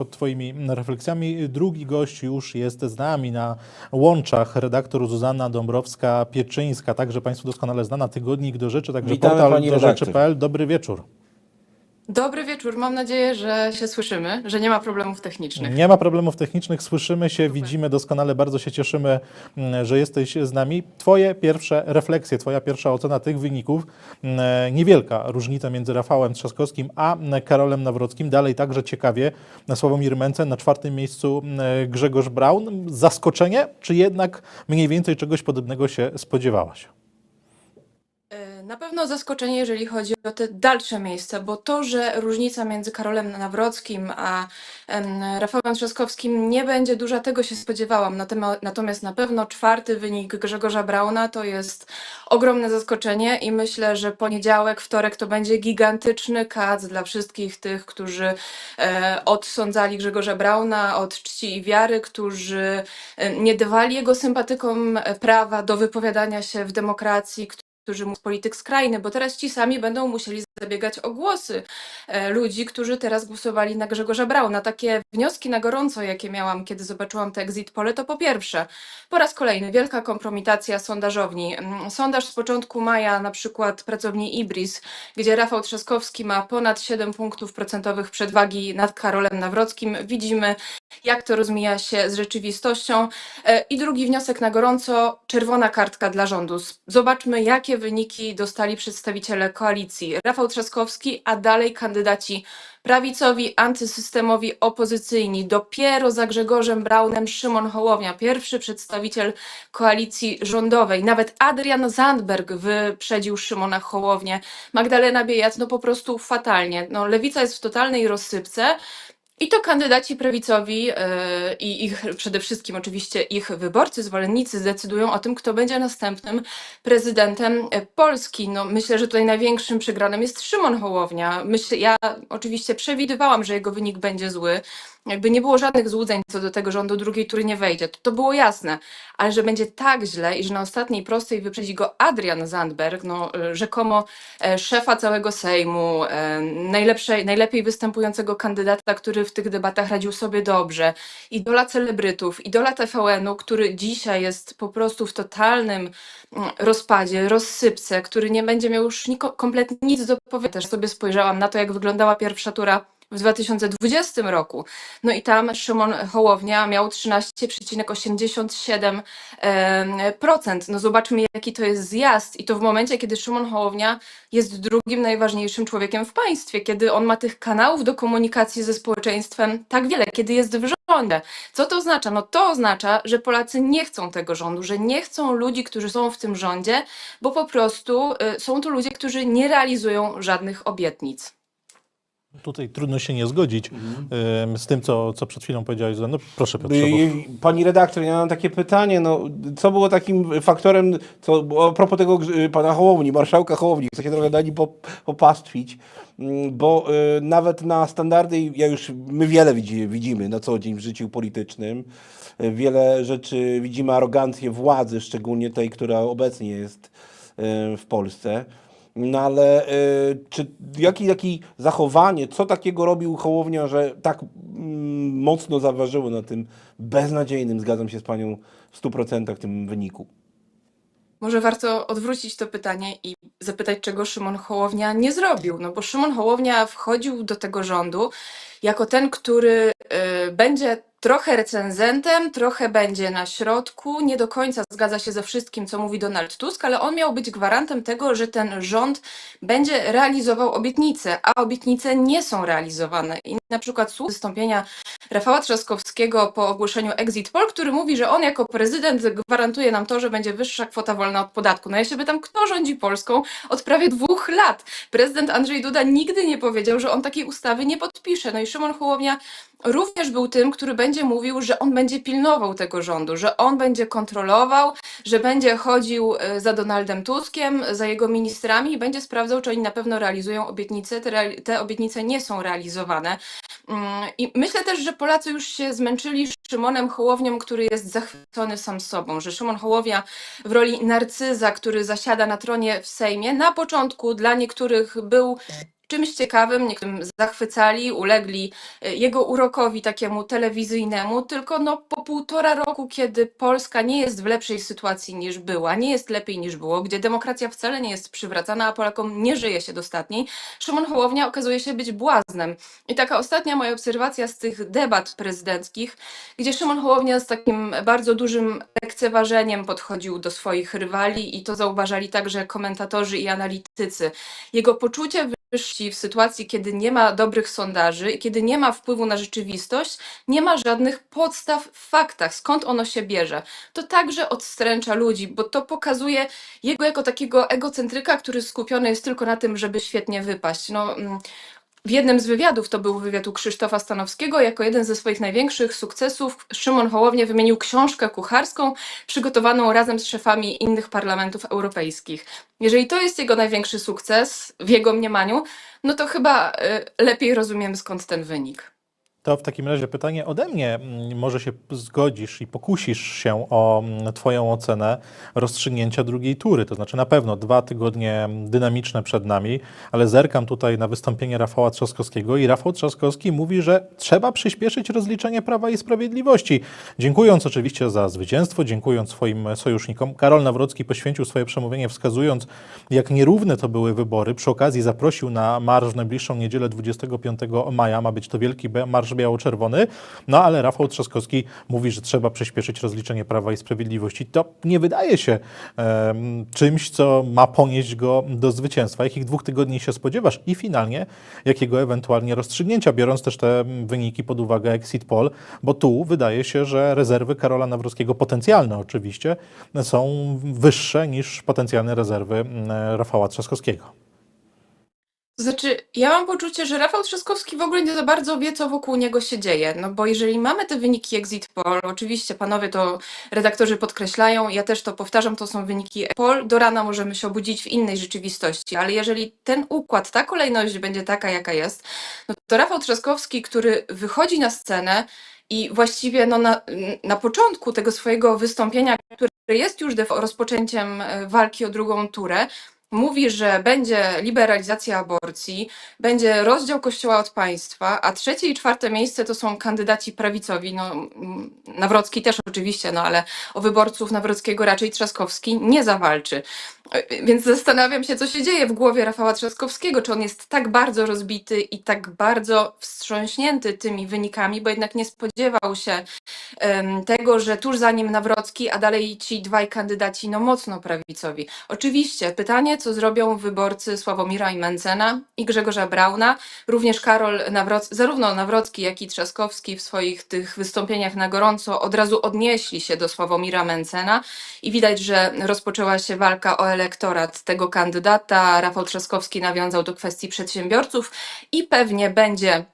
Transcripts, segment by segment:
pod Twoimi refleksjami. Drugi gość już jest z nami na łączach, redaktor Zuzanna Dąbrowska-Pieczyńska, także Państwu doskonale znana, tygodnik do rzeczy, także Witamy, portal do rzeczy.pl. Dobry wieczór. Dobry wieczór. Mam nadzieję, że się słyszymy, że nie ma problemów technicznych. Nie ma problemów technicznych, słyszymy się, widzimy doskonale, bardzo się cieszymy, mm, że jesteś z nami. Twoje pierwsze refleksje, Twoja pierwsza ocena tych wyników, mm, niewielka różnica między Rafałem Trzaskowskim a mm, Karolem Nawrockim, dalej także ciekawie, Sławomir Mencen na czwartym miejscu mm, Grzegorz Braun. Zaskoczenie, czy jednak mniej więcej czegoś podobnego się spodziewałaś? Na pewno zaskoczenie, jeżeli chodzi o te dalsze miejsca, bo to, że różnica między Karolem Nawrockim a em, Rafałem Trzaskowskim nie będzie duża, tego się spodziewałam. Natomiast na pewno czwarty wynik Grzegorza Brauna to jest ogromne zaskoczenie i myślę, że poniedziałek, wtorek to będzie gigantyczny kac dla wszystkich tych, którzy e, odsądzali Grzegorza Brauna od czci i wiary, którzy e, nie dawali jego sympatykom e, prawa do wypowiadania się w demokracji, którzy mu polityk skrajny, bo teraz ci sami będą musieli zabiegać o głosy e, ludzi, którzy teraz głosowali na Grzegorza Brauna. Takie wnioski na gorąco, jakie miałam, kiedy zobaczyłam te exit pole, to po pierwsze, po raz kolejny wielka kompromitacja sondażowni. Mm, Sondaż z początku maja, na przykład pracowni Ibris, gdzie Rafał Trzaskowski ma ponad 7 punktów procentowych przewagi nad Karolem Nawrockim. Widzimy, jak to rozmija się z rzeczywistością. E, I drugi wniosek na gorąco, czerwona kartka dla rządu. Zobaczmy, jakie wyniki dostali przedstawiciele koalicji. Rafał Trzaskowski, a dalej kandydaci prawicowi, antysystemowi, opozycyjni. Dopiero za Grzegorzem Braunem Szymon Hołownia, pierwszy przedstawiciel koalicji rządowej. Nawet Adrian Zandberg wyprzedził Szymona Hołownię. Magdalena Biejat, no po prostu fatalnie. No, lewica jest w totalnej rozsypce. I to kandydaci prawicowi yy, i ich przede wszystkim oczywiście ich wyborcy, zwolennicy zdecydują o tym, kto będzie następnym prezydentem e, Polski. No, myślę, że tutaj największym przegranym jest Szymon Hołownia. Myślę, ja oczywiście przewidywałam, że jego wynik będzie zły. Jakby nie było żadnych złudzeń co do tego rządu drugiej tury nie wejdzie. To, to było jasne. Ale że będzie tak źle i że na ostatniej prostej wyprzedzi go Adrian Zandberg, no, y, rzekomo e, szefa całego Sejmu, e, najlepszej, najlepiej występującego kandydata, który w tych debatach radził sobie dobrze, idola celebrytów, idola TVN-u, który dzisiaj jest po prostu w totalnym mm, rozpadzie, rozsypce, który nie będzie miał już kompletnie nic do powiedzenia. Też sobie spojrzałam na to, jak wyglądała pierwsza tura w 2020 roku. No i tam Szymon Hołownia miał 13,87%. em, procent. No zobaczmy, jaki to jest zjazd. I to w momencie, kiedy Szymon Hołownia jest drugim najważniejszym człowiekiem w państwie, kiedy on ma tych kanałów do komunikacji ze społeczeństwem tak wiele, kiedy jest w rządzie. Co to oznacza? No to oznacza, że Polacy nie chcą tego rządu, że nie chcą ludzi, którzy są w tym rządzie, bo po prostu y, są to ludzie, którzy nie realizują żadnych obietnic. Tutaj trudno się nie zgodzić z tym, co, co przed chwilą powiedziałeś. No, proszę Piotrze. bo- Y, Pani redaktor, ja mam takie pytanie, no, co było takim faktorem, co, a propos tego grz- pana Hołowni, marszałka Hołowni, chcę się trochę na nim pop- popastwić, mm, bo y, nawet na standardy, ja już, my wiele widzimy, widzimy na co dzień w życiu politycznym, y, wiele rzeczy, widzimy arogancję władzy, szczególnie tej, która obecnie jest y, w Polsce. No ale y, czy jaki, jaki zachowanie, co takiego robił Hołownia, że tak mm, mocno zaważyło na tym beznadziejnym, zgadzam się z panią w 100% tym wyniku? Może warto odwrócić to pytanie i zapytać, czego Szymon Hołownia nie zrobił. No bo Szymon Hołownia wchodził do tego rządu jako ten, który y, będzie trochę recenzentem, trochę będzie na środku, nie do końca zgadza się ze wszystkim, co mówi Donald Tusk, ale on miał być gwarantem tego, że ten rząd będzie realizował obietnice, a obietnice nie są realizowane. Na przykład słuch wystąpienia Rafała Trzaskowskiego po ogłoszeniu Exit Poll, który mówi, że on jako prezydent gwarantuje nam to, że będzie wyższa kwota wolna od podatku. No ja się pytam, kto rządzi Polską od prawie dwóch lat? Prezydent Andrzej Duda nigdy nie powiedział, że on takiej ustawy nie podpisze. No i Szymon Hołownia również był tym, który będzie mówił, że on będzie pilnował tego rządu, że on będzie kontrolował, że będzie chodził e, za Donaldem Tuskiem, za jego ministrami i będzie sprawdzał, czy oni na pewno realizują obietnice. Te, te obietnice nie są realizowane. Mm, I myślę też, że Polacy już się zmęczyli Szymonem Hołownią, który jest zachwycony sam sobą, że Szymon Hołownia w roli narcyza, który zasiada na tronie w Sejmie, na początku dla niektórych był czymś ciekawym, niektórym zachwycali, ulegli e, jego urokowi takiemu telewizyjnemu, tylko no po półtora roku, kiedy Polska nie jest w lepszej sytuacji niż była, nie jest lepiej niż było, gdzie demokracja wcale nie jest przywracana, a Polakom nie żyje się dostatniej, Szymon Hołownia okazuje się być błaznem. I taka ostatnia moja obserwacja z tych debat prezydenckich, gdzie Szymon Hołownia z takim bardzo dużym lekceważeniem podchodził do swoich rywali i to zauważali także komentatorzy i analitycy. Jego poczucie w sytuacji, kiedy nie ma dobrych sondaży i kiedy nie ma wpływu na rzeczywistość, nie ma żadnych podstaw w faktach, skąd ono się bierze. To także odstręcza ludzi, bo to pokazuje jego jako takiego egocentryka, który skupiony jest tylko na tym, żeby świetnie wypaść. No, mm, w jednym z wywiadów, to był wywiad u Krzysztofa Stanowskiego, jako jeden ze swoich największych sukcesów Szymon Hołownia wymienił książkę kucharską przygotowaną razem z szefami innych parlamentów europejskich. Jeżeli to jest jego największy sukces w jego mniemaniu, no to chyba y, lepiej rozumiem skąd ten wynik. To w takim razie pytanie ode mnie. Mm, Może się zgodzisz i pokusisz się o mm, Twoją ocenę rozstrzygnięcia drugiej tury. To znaczy na pewno dwa tygodnie dynamiczne przed nami, ale zerkam tutaj na wystąpienie Rafała Trzaskowskiego i Rafał Trzaskowski mówi, że trzeba przyspieszyć rozliczenie Prawa i Sprawiedliwości. Dziękując oczywiście za zwycięstwo, dziękując swoim sojusznikom. Karol Nawrocki poświęcił swoje przemówienie wskazując, jak nierówne to były wybory. Przy okazji zaprosił na marsz w najbliższą niedzielę 25 maja. Ma być to wielki be- marsz biało-czerwony. No ale Rafał Trzaskowski mówi, że trzeba przyspieszyć rozliczenie Prawa i Sprawiedliwości. To nie wydaje się czymś, co ma ponieść go do zwycięstwa. Jakich dwóch tygodni się spodziewasz? I finalnie, jakiego ewentualnie rozstrzygnięcia, biorąc też te wyniki pod uwagę exit poll, bo tu wydaje się, że rezerwy Karola Nawrockiego, potencjalne oczywiście, są wyższe niż potencjalne rezerwy Rafała Trzaskowskiego. To Znaczy, ja mam poczucie, że Rafał Trzaskowski w ogóle nie za bardzo wie, co wokół niego się dzieje. No bo jeżeli mamy te wyniki Exit Poll, oczywiście panowie to redaktorzy podkreślają, ja też to powtarzam, to są wyniki poll, do rana możemy się obudzić w innej rzeczywistości, ale jeżeli ten układ, ta kolejność będzie taka, jaka jest, no to Rafał Trzaskowski, który wychodzi na scenę i właściwie no na, na początku tego swojego wystąpienia, które jest już rozpoczęciem e, walki o drugą turę, mówi, że będzie liberalizacja aborcji, będzie rozdział Kościoła od państwa, a trzecie i czwarte miejsce to są kandydaci prawicowi. No, mm, Nawrocki też oczywiście, no ale o wyborców Nawrockiego raczej Trzaskowski nie zawalczy. E, Więc zastanawiam się, co się dzieje w głowie Rafała Trzaskowskiego, czy on jest tak bardzo rozbity i tak bardzo wstrząśnięty tymi wynikami, bo jednak nie spodziewał się em, tego, że tuż za nim Nawrocki, a dalej ci dwaj kandydaci no mocno prawicowi. Oczywiście pytanie, co zrobią wyborcy Sławomira i Mencena i Grzegorza Brauna, również Karol Nawrocki, zarówno Nawrocki, jak i Trzaskowski w swoich tych wystąpieniach na gorąco od razu odnieśli się do Sławomira Mencena i widać, że rozpoczęła się walka o elektorat tego kandydata. Rafał Trzaskowski nawiązał do kwestii przedsiębiorców i pewnie będzie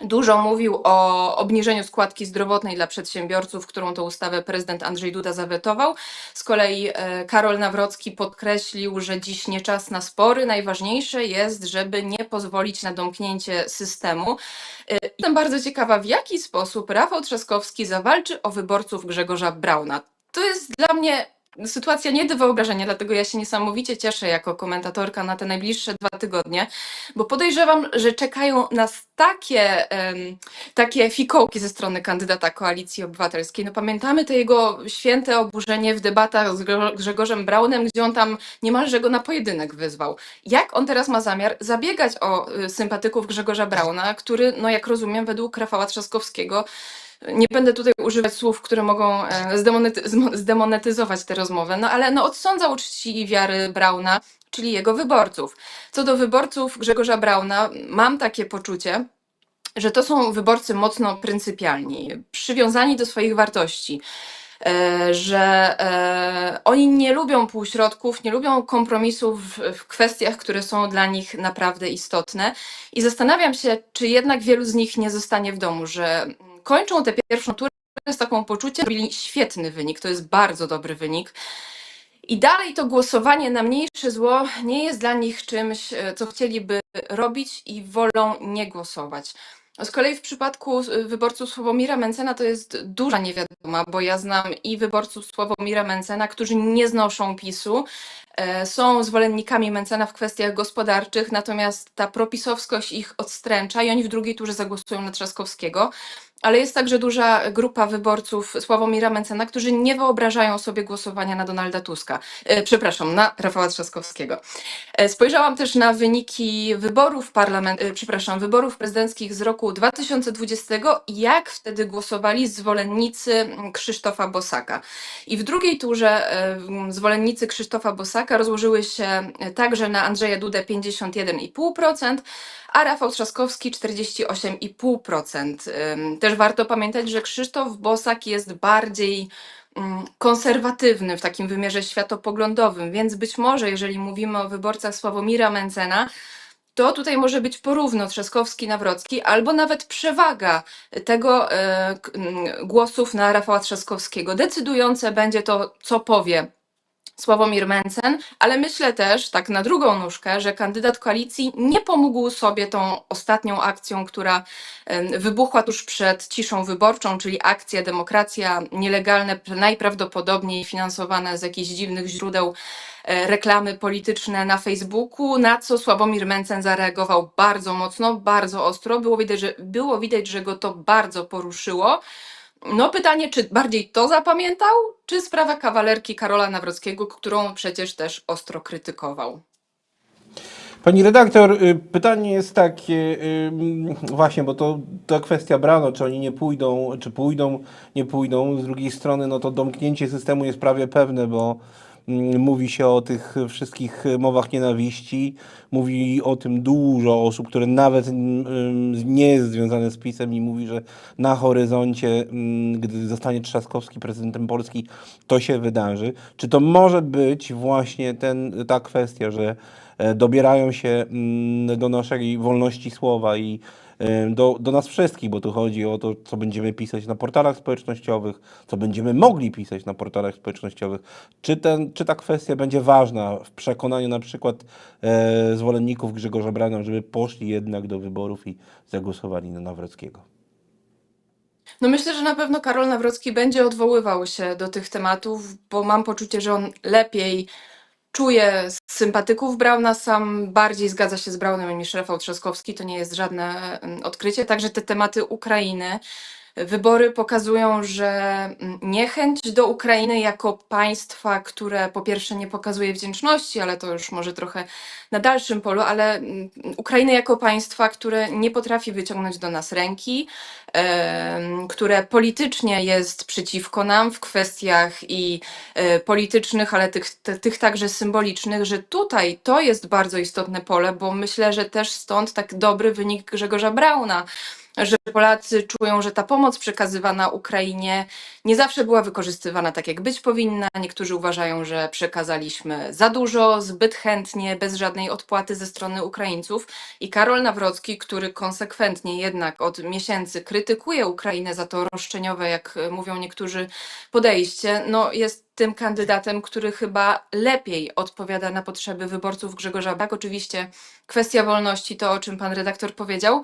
Dużo mówił o obniżeniu składki zdrowotnej dla przedsiębiorców, którą to ustawę prezydent Andrzej Duda zawetował. Z kolei e, Karol Nawrocki podkreślił, że dziś nie czas na spory. Najważniejsze jest, żeby nie pozwolić na domknięcie systemu. E, Jestem bardzo ciekawa, w jaki sposób Rafał Trzaskowski zawalczy o wyborców Grzegorza Brauna. To jest dla mnie sytuacja nie do wyobrażenia, dlatego ja się niesamowicie cieszę jako komentatorka na te najbliższe dwa tygodnie, bo podejrzewam, że czekają nas takie, takie fikołki ze strony kandydata Koalicji Obywatelskiej. No pamiętamy to jego święte oburzenie w debatach z Grzegor- Grzegorzem Braunem, gdzie on tam niemalże go na pojedynek wyzwał. Jak on teraz ma zamiar zabiegać o y, sympatyków Grzegorza Brauna, który, no jak rozumiem, według Rafała Trzaskowskiego nie będę tutaj używać słów, które mogą e, zdemonetyzować tę rozmowę, no ale no, odsądzał czci i wiary Brauna, czyli jego wyborców. Co do wyborców Grzegorza Brauna, mam takie poczucie, że to są wyborcy mocno pryncypialni, przywiązani do swoich wartości. e, Że e, oni nie lubią półśrodków, nie lubią kompromisów w, kwestiach, które są dla nich naprawdę istotne. I zastanawiam się, czy jednak wielu z nich nie zostanie w domu, że kończą tę pierwszą turę z taką poczuciem, że robili świetny wynik, to jest bardzo dobry wynik. I dalej to głosowanie na mniejsze zło nie jest dla nich czymś, e, co chcieliby robić i wolą nie głosować. Z kolei w przypadku y, wyborców Sławomira Mencena to jest duża niewiadoma, bo ja znam i wyborców Sławomira Mencena, którzy nie znoszą PiSu, e, są zwolennikami Mencena w kwestiach gospodarczych, natomiast ta propisowskość ich odstręcza i oni w drugiej turze zagłosują na Trzaskowskiego. Ale jest także duża grupa wyborców Sławomira Mencena, którzy nie wyobrażają sobie głosowania na Donalda Tuska. E, przepraszam, na Rafała Trzaskowskiego. E, Spojrzałam też na wyniki wyborów parlament, e, przepraszam, wyborów prezydenckich z roku 2020, jak wtedy głosowali zwolennicy mm, Krzysztofa Bosaka. I w drugiej turze mm, zwolennicy Krzysztofa Bosaka rozłożyły się także na Andrzeja Dudę 51,5%, a Rafał Trzaskowski 48,5%. Ym, Też warto pamiętać, że Krzysztof Bosak jest bardziej mm, konserwatywny w takim wymiarze światopoglądowym, więc być może, jeżeli mówimy o wyborcach Sławomira Mencena, to tutaj może być porówno Trzaskowski-Nawrocki, albo nawet przewaga tego e, głosów na Rafała Trzaskowskiego. Decydujące będzie to, co powie Sławomir Mencen, ale myślę też, tak na drugą nóżkę, że kandydat koalicji nie pomógł sobie tą ostatnią akcją, która wybuchła tuż przed ciszą wyborczą, czyli akcja Demokracja Nielegalne, najprawdopodobniej finansowane z jakichś dziwnych źródeł e, reklamy polityczne na Facebooku, na co Sławomir Mencen zareagował bardzo mocno, bardzo ostro. Było widać, że, było widać, że go to bardzo poruszyło. No pytanie, czy bardziej to zapamiętał, czy sprawa kawalerki Karola Nawrockiego, którą przecież też ostro krytykował? Pani redaktor, y, pytanie jest takie, y, właśnie, bo to, to kwestia brano, czy oni nie pójdą, czy pójdą, nie pójdą. Z drugiej strony, no to domknięcie systemu jest prawie pewne, bo mówi się o tych wszystkich mowach nienawiści, mówi o tym dużo osób, które nawet mm, nie jest związane z PiSem i mówi, że na horyzoncie, mm, gdy zostanie Trzaskowski prezydentem Polski, to się wydarzy. Czy to może być właśnie ten, ta kwestia, że e, dobierają się mm, do naszej wolności słowa i do, do nas wszystkich, bo tu chodzi o to, co będziemy pisać na portalach społecznościowych, co będziemy mogli pisać na portalach społecznościowych. Czy, ten, czy ta kwestia będzie ważna w przekonaniu na przykład e, zwolenników Grzegorza Brauna, żeby poszli jednak do wyborów i zagłosowali na Nawrockiego? No myślę, że na pewno Karol Nawrocki będzie odwoływał się do tych tematów, bo mam poczucie, że on lepiej czuje sympatyków Brauna, sam bardziej zgadza się z Braunem niż Rafał Trzaskowski, to nie jest żadne mm, odkrycie. Także te tematy Ukrainy, wybory pokazują, że niechęć do Ukrainy jako państwa, które po pierwsze nie pokazuje wdzięczności, ale to już może trochę na dalszym polu, ale mm, Ukrainy jako państwa, które nie potrafi wyciągnąć do nas ręki, które politycznie jest przeciwko nam w kwestiach i e, politycznych, ale tych, tych także symbolicznych, że tutaj to jest bardzo istotne pole, bo myślę, że też stąd tak dobry wynik Grzegorza Brauna, że Polacy czują, że ta pomoc przekazywana Ukrainie nie zawsze była wykorzystywana tak, jak być powinna. Niektórzy uważają, że przekazaliśmy za dużo, zbyt chętnie, bez żadnej odpłaty ze strony Ukraińców. I Karol Nawrocki, który konsekwentnie jednak od miesięcy krytykuje Ukrainę za to roszczeniowe, jak mówią niektórzy, podejście, no jest tym kandydatem, który chyba lepiej odpowiada na potrzeby wyborców Grzegorza. Oczywiście kwestia wolności, to o czym pan redaktor powiedział.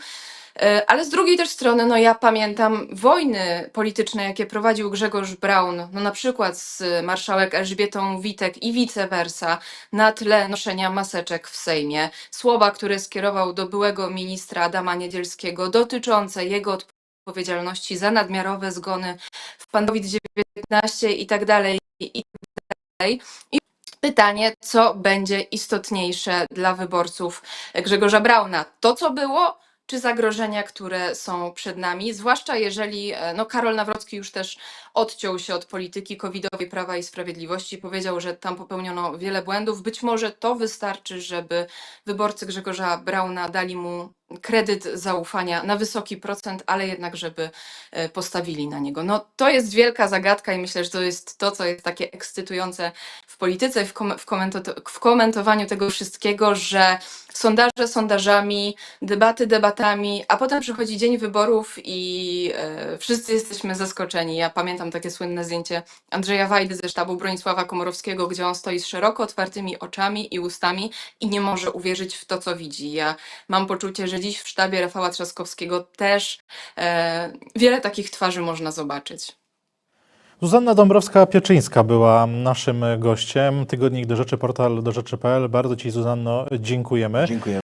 E, Ale z drugiej też strony, no ja pamiętam wojny polityczne, jakie prowadził Grzegorz Braun, no na przykład z marszałek Elżbietą Witek i vice versa, na tle noszenia maseczek w Sejmie. Słowa, które skierował do byłego ministra Adama Niedzielskiego dotyczące jego odpowiedzialności za nadmiarowe zgony w COVID-19 i tak dalej, i tak dalej. I pytanie, co będzie istotniejsze dla wyborców Grzegorza Brauna? To, co było, czy zagrożenia, które są przed nami, zwłaszcza jeżeli e, no, Karol Nawrocki już też odciął się od polityki covidowej Prawa i Sprawiedliwości, powiedział, że tam popełniono wiele błędów. Być może to wystarczy, żeby wyborcy Grzegorza Brauna dali mu kredyt zaufania na wysoki procent, ale jednak, żeby e, postawili na niego. No, to jest wielka zagadka i myślę, że to jest to, co jest takie ekscytujące w polityce, w, kom- w, w komentowaniu tego wszystkiego, że sondaże sondażami, debaty debatami, a potem przychodzi dzień wyborów i e, wszyscy jesteśmy zaskoczeni. Ja pamiętam takie słynne zdjęcie Andrzeja Wajdy ze sztabu Bronisława Komorowskiego, gdzie on stoi z szeroko otwartymi oczami i ustami i nie może uwierzyć w to, co widzi. Ja mam poczucie, że że dziś w sztabie Rafała Trzaskowskiego też e, wiele takich twarzy można zobaczyć. Zuzanna Dąbrowska-Pieczyńska była naszym gościem. Tygodnik do rzeczy, portal do rzeczy.pl. Bardzo Ci, Zuzanno, dziękujemy. Dziękuję.